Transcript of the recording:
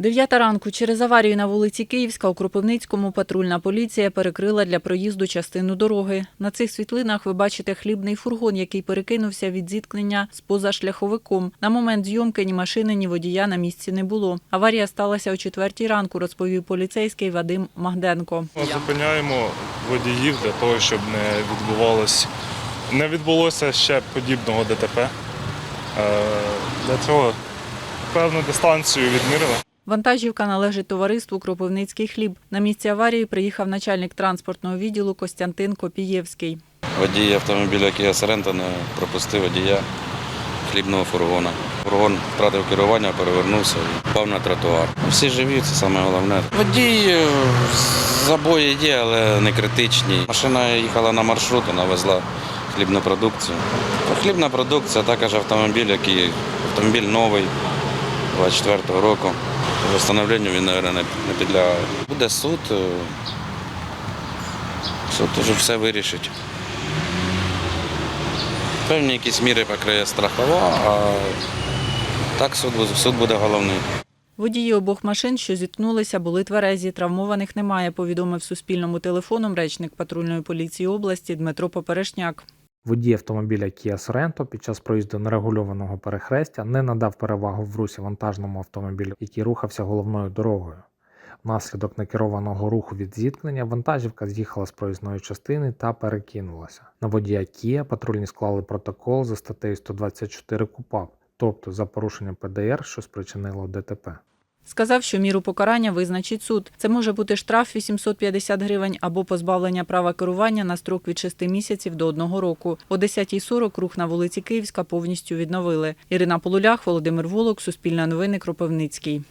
Дев'ята ранку через аварію на вулиці Київська у Кропивницькому патрульна поліція перекрила для проїзду частину дороги. На цих світлинах ви бачите хлібний фургон, який перекинувся від зіткнення з позашляховиком. На момент зйомки ні машини, ні водія на місці не було. Аварія сталася о четвертій ранку, розповів поліцейський Вадим Магденко. Ми Зупиняємо водіїв для того, щоб не відбувалось, не відбулося ще подібного ДТП. Е, Для цього певну дистанцію відмірили. Вантажівка належить товариству Кропивницький хліб. На місці аварії приїхав начальник транспортного відділу Костянтин Копієвський. Водій автомобіля Kia Sorento не пропустив водія хлібного фургона. Фургон втратив керування, перевернувся і впав на тротуар. Всі живі, це саме головне. Водій е, забої є, але не критичні. Машина їхала на маршрут, вона везла хлібну продукцію. Хлібна продукція, також автомобіль, який автомобіль новий 24-го року. Встановленню він, мабуть, не підлягає. Буде суд. е, Суд вже все вирішить. Певні якісь міри покриє страхова, а так суд, суд буде головний. Водії обох машин, що зіткнулися, були тверезі. Травмованих немає, повідомив Суспільному телефоном речник патрульної поліції області Дмитро Поперешняк. Водій автомобіля Kia Sorento під час проїзду нерегульованого перехрестя не надав перевагу в русі вантажному автомобілю, який рухався головною дорогою. Внаслідок некерованого руху від зіткнення вантажівка з'їхала з проїзної частини та перекинулася. На водія Kia патрульні склали протокол за статтею 124 КУПАП, тобто за порушення ПДР, що спричинило ДТП. Сказав, що міру покарання визначить суд. Це може бути штраф 850 гривень або позбавлення права керування на строк від 6 місяців до 1 року. О 10.40 рух на вулиці Київська повністю відновили. Ірина Полулях, Володимир Волок, Суспільне новини, Кропивницький.